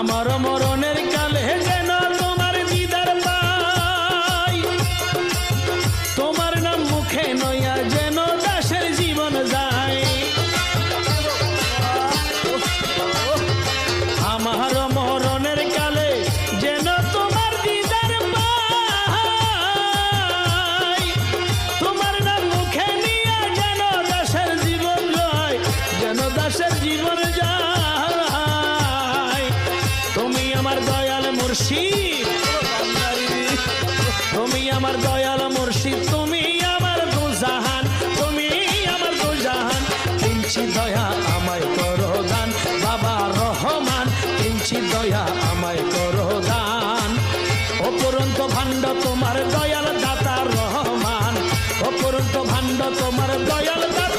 আমার মরণের কালে যেন তোমার দিদার পাই। তোমার নাম মুখে নয়া যেন দাসের জীবন যায়। আমার মরণের কালে যেন তোমার দিদার পাই। তোমার নাম মুখে নিয়ে যেন দাসের জীবন যায় যেন দাসের জীবন যায়। মুর্শিদ। তুমি আমার দয়াল মুর্শিদ, তুমি আমার দুজাহান তুমি আমার দুজাহান কিঞ্চি দয়া আমায় করো দান, বাবা রহমান কিঞ্চি দয়া আমায় করো দান। অপরন্ত ভাণ্ড তোমার দয়াল দাতা রহমান, অপরন্ত ভাণ্ড তোমার দয়াল দাতা